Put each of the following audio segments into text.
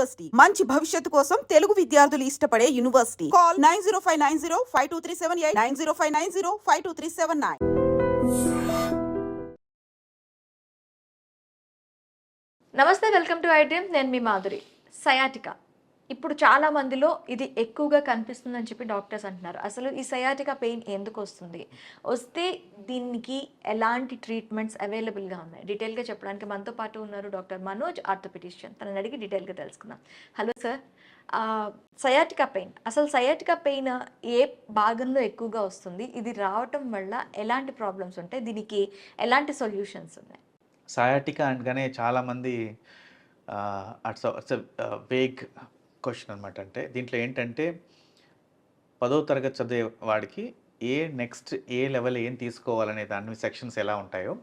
University. మంచి భవిష్యత్తు కోసం తెలుగు విద్యార్థులు ఇష్టపడే university. Call nine zero five nine zero five two three seven eight nine zero five nine zero five two three seven nine. నమస్తే welcome to ITM నేను మీ Madhuri. Sciatica. ఇప్పుడు చాలా మందిలో ఇది ఎక్కువగా కనిపిస్తుందని చెప్పి డాక్టర్స్ అంటున్నారు. అసలు ఈ సయాటికా పెయిన్ ఎందుకు వస్తుంది? వస్తే దీనికి ఎలాంటి ట్రీట్మెంట్స్ అవైలబుల్గా ఉన్నాయి? డీటెయిల్గా చెప్పడానికి మనతో పాటు ఉన్నారు డాక్టర్ మనోజ్ ఆర్థోపెటిషియన్ తనని అడిగి డీటెయిల్గా తెలుసుకుందాం. Hello sir. Sciatica pain. అసలు సయాటికా పెయిన్ ఏ భాగంలో ఎక్కువగా వస్తుంది? ఇది రావటం వల్ల ఎలాంటి ప్రాబ్లమ్స్ ఉంటాయి? దీనికి ఎలాంటి సొల్యూషన్స్ ఉన్నాయి? సయాటికా అనగానే చాలామంది అట్స్ అట్స్ వేగ్ క్వశ్చన్ అనమాట అంటే దీంట్లో ఏంటంటే పదో తరగతి చదివే వాడికి ఏ నెక్స్ట్ ఏ లెవెల్ ఏం తీసుకోవాలనే దాని సెక్షన్స్ ఎలా ఉంటాయో.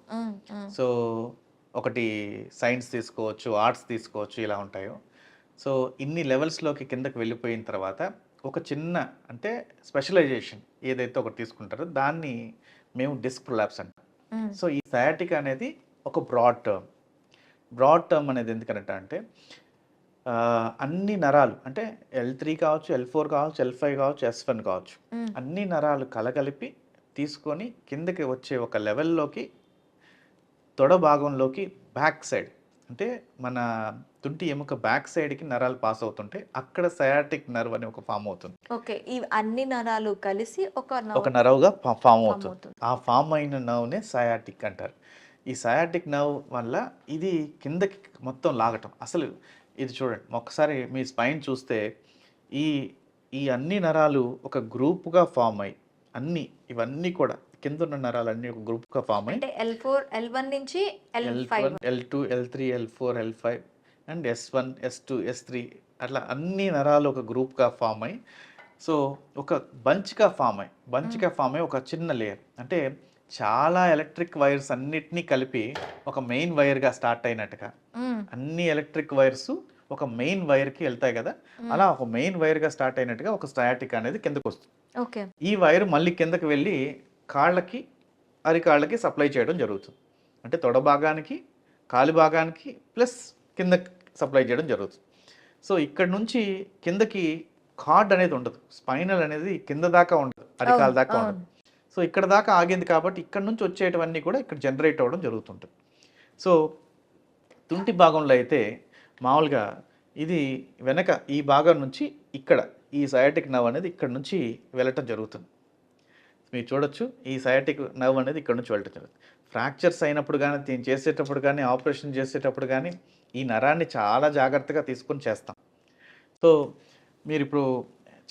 సో ఒకటి సైన్స్ తీసుకోవచ్చు ఆర్ట్స్ తీసుకోవచ్చు ఇలా ఉంటాయో. సో ఇన్ని లెవెల్స్లోకి కిందకి వెళ్ళిపోయిన తర్వాత ఒక చిన్న అంటే స్పెషలైజేషన్ ఏదైతే ఒకటి తీసుకుంటారో దాన్ని మేము డిస్క్ ప్రొలాప్స్ అంటాం. సో ఈ సయాటిక్ అనేది ఒక బ్రాడ్ టర్మ్. బ్రాడ్ టర్మ్ అనేది ఎందుకంటే అంటే అన్ని నరాలు అంటే ఎల్ త్రీ కావచ్చు ఎల్ ఫోర్ కావచ్చు ఎల్ ఫైవ్ కావచ్చు ఎస్ వన్ కావచ్చు. అన్ని నరాలు కలగలిపి తీసుకొని కిందకి వచ్చే ఒక లెవెల్లోకి తొడ భాగంలోకి బ్యాక్ సైడ్ అంటే మన తుంటి ఎముక బ్యాక్ సైడ్కి నరాలు పాస్ అవుతుంటే అక్కడ సయాటిక్ నర్వ్ అని ఒక ఫామ్ అవుతుంది ఓకే ఈ అన్ని నరాలు కలిసి ఒక ఒక నర్వ్గా ఫామ్ అవుతుంది. ఆ ఫామ్ అయిన నర్వ్నే సయాటిక్ అంటారు ఈ సయాటిక్ నర్వ్ వల్ల ఇది కిందకి మొత్తం లాగటం అసలు ఇది చూడండి. ఒకసారి మీ స్పైన్ చూస్తే ఈ ఈ అన్ని నరాలు ఒక గ్రూప్గా ఫామ్ అయ్యి అన్ని ఇవన్నీ కూడా కింద ఉన్న నరాలు అన్ని ఒక గ్రూప్గా ఫామ్ అయ్యి ఎల్ ఫోర్ ఎల్ వన్ నుంచి L one L two L three L four L five and S one S two S three అట్లా అన్ని నరాలు ఒక గ్రూప్గా ఫామ్ అయ్యి సో ఒక బంచ్గా ఫామ్ అయ్యి బంచ్గా ఫామ్ అయ్యి ఒక చిన్న లేయర్. అంటే చాలా ఎలక్ట్రిక్ వైర్స్ అన్నిటినీ కలిపి ఒక మెయిన్ వైర్గా స్టార్ట్ అయినట్టుగా. అన్ని ఎలక్ట్రిక్ వైర్స్ ఒక మెయిన్ వైర్కి వెళ్తాయి కదా? అలా ఒక మెయిన్ వైర్గా స్టార్ట్ అయినట్టుగా ఒక స్టాటిక్ అనేది కిందకు వస్తుంది. ఓకే. ఈ వైర్ మళ్ళీ కిందకి వెళ్ళి కాళ్ళకి అరికాళ్ళకి సప్లై చేయడం జరుగుతుంది. అంటే తొడ భాగానికి కాలి భాగానికి ప్లస్ కింద సప్లై చేయడం జరుగుతుంది. సో ఇక్కడ నుంచి కిందకి కార్డ్ అనేది ఉండదు. స్పైనల్ అనేది కింద దాకా ఉండదు. అరికాల దాకా ఉండదు. సో ఇక్కడ దాకా ఆగింది కాబట్టి ఇక్కడ నుంచి వచ్చేటివన్నీ కూడా ఇక్కడ జనరేట్ అవ్వడం జరుగుతుంటుంది. సో తుంటి భాగంలో అయితే మామూలుగా ఇది వెనక ఈ భాగం నుంచి ఇక్కడ ఈ సయాటిక్ నవ్ అనేది ఇక్కడ నుంచి వెళ్ళటం జరుగుతుంది. మీరు చూడొచ్చు ఈ సయాటిక్ నవ్ అనేది ఇక్కడ నుంచి వెళ్ళటం జరుగుతుంది. ఫ్రాక్చర్స్ అయినప్పుడు కానీ దీన్ని చేసేటప్పుడు కానీ ఆపరేషన్ చేసేటప్పుడు కానీ ఈ నరాన్ని చాలా జాగ్రత్తగా తీసుకొని చేస్తాం. సో మీరు ఇప్పుడు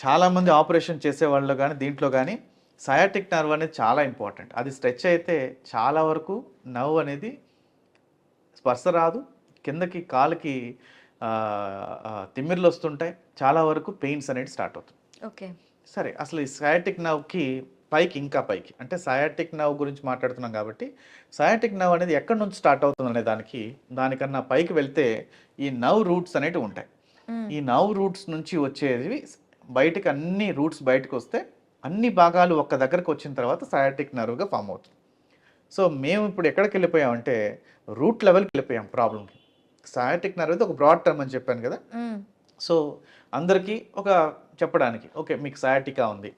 చాలామంది ఆపరేషన్ చేసే వాళ్ళు కానీ దీంట్లో కానీ సయాటిక్ నర్వ్ అనేది చాలా ఇంపార్టెంట్. అది స్ట్రెచ్ అయితే చాలా వరకు నర్వ్ అనేది స్పర్శ రాదు. కిందకి కాలుకి తిమ్మిర్లు వస్తుంటాయి. చాలా వరకు పెయిన్స్ అనేది స్టార్ట్ అవుతుంది. ఓకే. సరే అసలు ఈ సయాటిక్ నవ్కి పైకి ఇంకా పైకి అంటే సయాటిక్ నవ్ గురించి మాట్లాడుతున్నాం కాబట్టి సయాటిక్ నవ్ అనేది ఎక్కడి నుంచి స్టార్ట్ అవుతుంది అనే దానికి దానికన్నా పైకి వెళ్తే ఈ నవ్ రూట్స్ అనేవి ఉంటాయి. ఈ నవ్ రూట్స్ నుంచి వచ్చేది బయటకు అన్ని రూట్స్ బయటకు వస్తే అన్ని భాగాలు ఒక్క దగ్గరకు వచ్చిన తర్వాత సయాటిక్ నర్వ్గా ఫామ్ అవుతుంది. సో మేము ఇప్పుడు ఎక్కడికి వెళ్ళిపోయామంటే రూట్ లెవెల్కి వెళ్ళిపోయాం ప్రాబ్లమ్కి సయాటిక్ నర్వ్ అయితే ఒక బ్రాడ్ టర్మ్ అని చెప్పాను కదా. సో అందరికీ ఒక చెప్పడానికి ఓకే మీకు సయాటికా ఉంది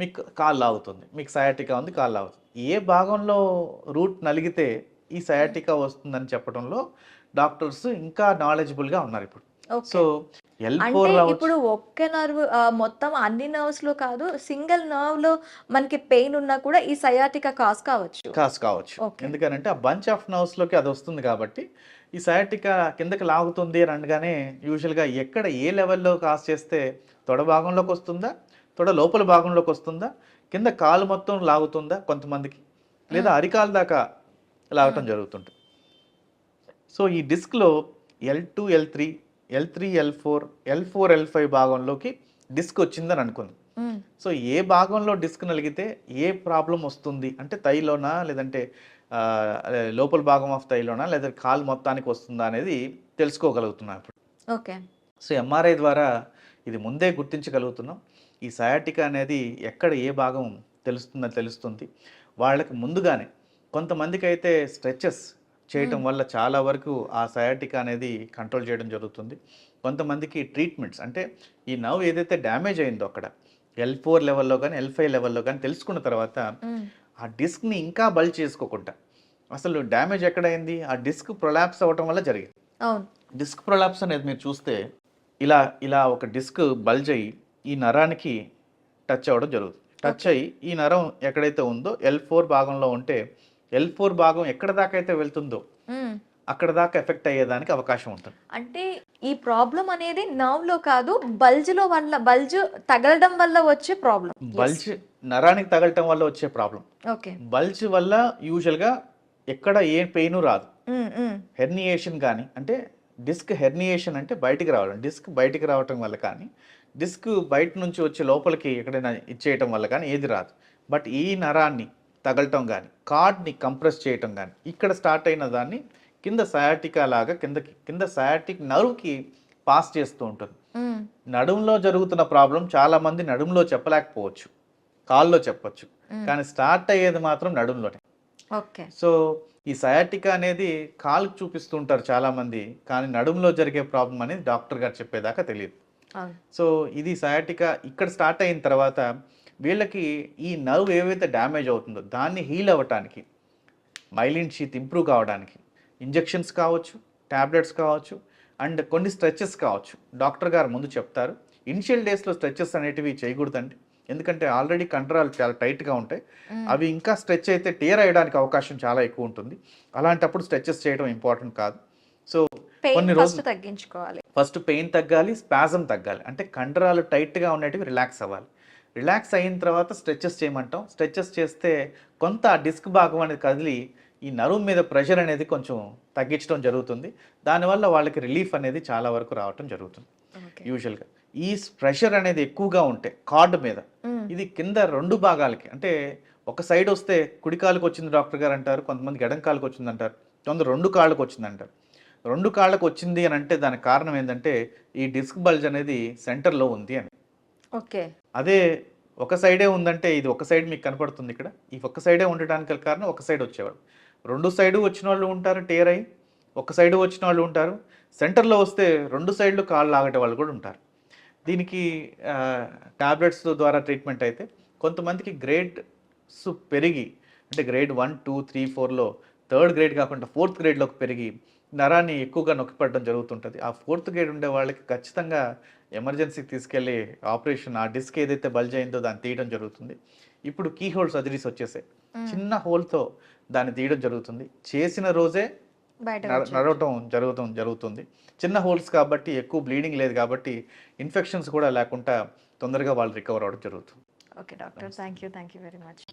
మీకు కాళ్ళు లాగుతుంది మీకు సయాటికా ఉంది కాళ్ళు లాగుతుంది. ఏ భాగంలో రూట్ నలిగితే ఈ సయాటికా వస్తుందని చెప్పడంలో డాక్టర్స్ ఇంకా నాలెడ్జబుల్గా ఉన్నారు ఇప్పుడు. సో అంటే ఇప్పుడు ఒక్క నర్వ్ మొత్తం అన్ని నర్వ్స్లో కాదు సింగిల్ నర్వ్లో మనకి పెయిన్ ఉన్నా కూడా ఈ సయాటికా కాస్ కావచ్చు. కాస్ కావచ్చు. ఎందుకనంటే ఆ బంచ్ ఆఫ్ నర్వ్స్లోకి అది వస్తుంది కాబట్టి ఈ సయాటికా కిందకి లాగుతుంది అని అనగానే యూజువల్గా ఎక్కడ ఏ లెవెల్లో కాస్ చేస్తే తొడ భాగంలోకి వస్తుందా తొడ లోపల భాగంలోకి వస్తుందా కింద కాలు మొత్తం లాగుతుందా కొంతమందికి? లేదా అరికాలు దాకా లాగటం జరుగుతుంటుంది. సో ఈ డిస్క్లో L two L three L three L four L four L five భాగంలోకి డిస్క్ వచ్చిందని అనుకుంది. సో ఏ భాగంలో డిస్క్ నలిగితే ఏ ప్రాబ్లం వస్తుంది? అంటే తైలోనా? లేదంటే లోపల భాగం ఆఫ్ తైలోనా? లేదా కాలు మొత్తానికి వస్తుందా అనేది తెలుసుకోగలుగుతున్నాం ఇప్పుడు. ఓకే. సో ఎంఆర్ఐ ద్వారా ఇది ముందే గుర్తించగలుగుతున్నాం. ఈ సయాటికా అనేది ఎక్కడ ఏ భాగం తెలుస్తుందని తెలుస్తుంది. వాళ్ళకి ముందుగానే కొంతమందికి అయితే స్ట్రెచెస్ చేయటం వల్ల చాలా వరకు ఆ సయాటికా అనేది కంట్రోల్ చేయడం జరుగుతుంది. కొంతమందికి ట్రీట్మెంట్స్ అంటే ఈ నవ్ ఏదైతే డ్యామేజ్ అయిందో అక్కడ ఎల్ ఫోర్ లెవెల్లో కానీ ఎల్ ఫైవ్ లెవెల్లో కానీ తెలుసుకున్న తర్వాత. ఆ డిస్క్ని ఇంకా బల్ చేసుకోకుండా అసలు డ్యామేజ్ ఎక్కడైంది? ఆ డిస్క్ ప్రొలాప్స్ అవ్వటం వల్ల జరిగింది. డిస్క్ ప్రొలాప్స్ అనేది మీరు చూస్తే ఇలా ఇలా ఒక డిస్క్ బల్జ్ అయ్యి ఈ నరానికి టచ్ అవ్వడం జరుగుతుంది. టచ్ అయ్యి ఈ నరం ఎక్కడైతే ఉందో ఎల్ ఫోర్ భాగంలో ఉంటే ఎల్ ఫోర్ భాగం ఎక్కడ దాకా అయితే వెళ్తుందో. అక్కడ దాకా ఎఫెక్ట్ అయ్యేదానికి అవకాశం ఉంటుంది. అంటే ఈ ప్రాబ్లం అనేది నర్వ్లో కాదు బల్జ్లో వల్ల బల్జ్ తగలడం వల్ల వచ్చే ప్రాబ్లం బల్జ్ నరానికి తగలటం వల్ల వచ్చే ప్రాబ్లం ఓకే. బల్జ్ వల్ల యూజువల్గా ఎక్కడ ఏ పెయిన్ రాదు. హెర్నియేషన్ కానీ అంటే డిస్క్ హెర్నియేషన్ అంటే బయటికి రావడం డిస్క్ బయటికి రావటం వల్ల కానీ డిస్క్ బయట నుంచి వచ్చి లోపలికి ఎక్కడైనా ఇచ్చేయటం వల్ల కానీ ఏది రాదు. బట్ ఈ నరాన్ని తగలటం కానీ కార్డ్ని కంప్రెస్ చేయటం కానీ ఇక్కడ స్టార్ట్ అయిన దాన్ని కింద సయాటికా లాగా కిందకి కింద సయాటిక్ నర్వ్కి పాస్ చేస్తూ ఉంటుంది. నడుములో జరుగుతున్న ప్రాబ్లం చాలా మంది నడుములో చెప్పలేకపోవచ్చు కాల్లో చెప్పొచ్చు కానీ స్టార్ట్ అయ్యేది మాత్రం నడుములోనే. ఓకే. సో ఈ సయాటికా అనేది కాలుకు చూపిస్తుంటారు చాలా మంది కానీ నడుములో జరిగే ప్రాబ్లం అనేది డాక్టర్ గారు చెప్పేదాకా తెలియదు సో ఇది సయాటికా ఇక్కడ స్టార్ట్ అయిన తర్వాత వీళ్ళకి ఈ నర్వ్ ఏవైతే డ్యామేజ్ అవుతుందో దాన్ని హీల్ అవ్వటానికి మైలిన్ షీత్ ఇంప్రూవ్ కావడానికి ఇంజెక్షన్స్ కావచ్చు టాబ్లెట్స్ కావచ్చు అండ్ కొన్ని స్ట్రెచెస్ కావచ్చు. డాక్టర్ గారు ముందు చెప్తారు ఇనిషియల్ డేస్లో స్ట్రెచెస్ అనేటివి చేయకూడదండి. ఎందుకంటే ఆల్రెడీ కండరాలు చాలా టైట్గా ఉంటాయి. అవి ఇంకా స్ట్రెచ్ అయితే టీర్ అయ్యడానికి అవకాశం చాలా ఎక్కువ ఉంటుంది. అలాంటప్పుడు స్ట్రెచెస్ చేయడం ఇంపార్టెంట్ కాదు. సో కొన్ని రోజులు తగ్గించుకోవాలి. ఫస్ట్ పెయిన్ తగ్గాలి స్పాజం తగ్గాలి. అంటే కండరాలు టైట్గా ఉండేటివి రిలాక్స్ అవ్వాలి. రిలాక్స్ అయిన తర్వాత స్ట్రెచెస్ చేయమంటాం. స్ట్రెచెస్ చేస్తే కొంత ఆ డిస్క్ భాగం అనేది కదిలి ఈ నరువు మీద ప్రెషర్ అనేది కొంచెం తగ్గించడం జరుగుతుంది. దానివల్ల వాళ్ళకి రిలీఫ్ అనేది చాలా వరకు రావటం జరుగుతుంది. యూజువల్గా ఈ ప్రెషర్ అనేది ఎక్కువగా ఉంటే కార్డు మీద ఇది కింద రెండు భాగాలకి అంటే ఒక సైడ్ వస్తే కుడి కాలుకి వచ్చింది డాక్టర్ గారు అంటారు కొంతమంది ఎడం కాలుకి వచ్చింది అంటారు కొందరు రెండు కాళ్ళకు వచ్చింది అంటారు. రెండు కాళ్ళకు వచ్చింది అని అంటే దానికి కారణం ఏంటంటే ఈ డిస్క్ బల్జ్ అనేది సెంటర్లో ఉంది అని. ఓకే. అదే ఒక సైడే ఉందంటే ఇది ఒక సైడ్ మీకు కనపడుతుంది ఇక్కడ. ఈ ఒక్క సైడే ఉండటానికి కారణం ఒక సైడ్ వచ్చేవాడు రెండు సైడు వచ్చిన వాళ్ళు ఉంటారు టేర్ అయ్యి ఒక సైడు వచ్చిన వాళ్ళు ఉంటారు. సెంటర్లో వస్తే రెండు సైడ్లు కాళ్ళు లాగటే వాళ్ళు కూడా ఉంటారు. దీనికి టాబ్లెట్స్ ద్వారా ట్రీట్మెంట్ అయితే కొంతమందికి గ్రేడ్స్ పెరిగి అంటే గ్రేడ్ వన్ టూ త్రీ ఫోర్లో థర్డ్ గ్రేడ్ కాకుండా ఫోర్త్ గ్రేడ్లోకి పెరిగి నరాన్ని ఎక్కువగా నొక్కిపడడం జరుగుతుంటుంది. ఆ ఫోర్త్ గ్రేడ్ ఉండే వాళ్ళకి ఖచ్చితంగా ఎమర్జెన్సీకి తీసుకెళ్ళి ఆపరేషన్ ఆ డిస్క్ ఏదైతే బల్జ్ అయిందో దాన్ని తీయడం జరుగుతుంది. ఇప్పుడు కీ హోల్ సర్జరీస్ వచ్చేసాయి చిన్న హోల్తో దాన్ని తీయడం జరుగుతుంది. చేసిన రోజే నడవటం జరుగుతాం జరుగుతుంది. చిన్న హోల్స్ కాబట్టి ఎక్కువ బ్లీడింగ్ లేదు కాబట్టి ఇన్ఫెక్షన్స్ కూడా లేకుండా తొందరగా వాళ్ళు రికవర్ అవ్వడం జరుగుతుంది. Okay doctor. Thank you thank you very much.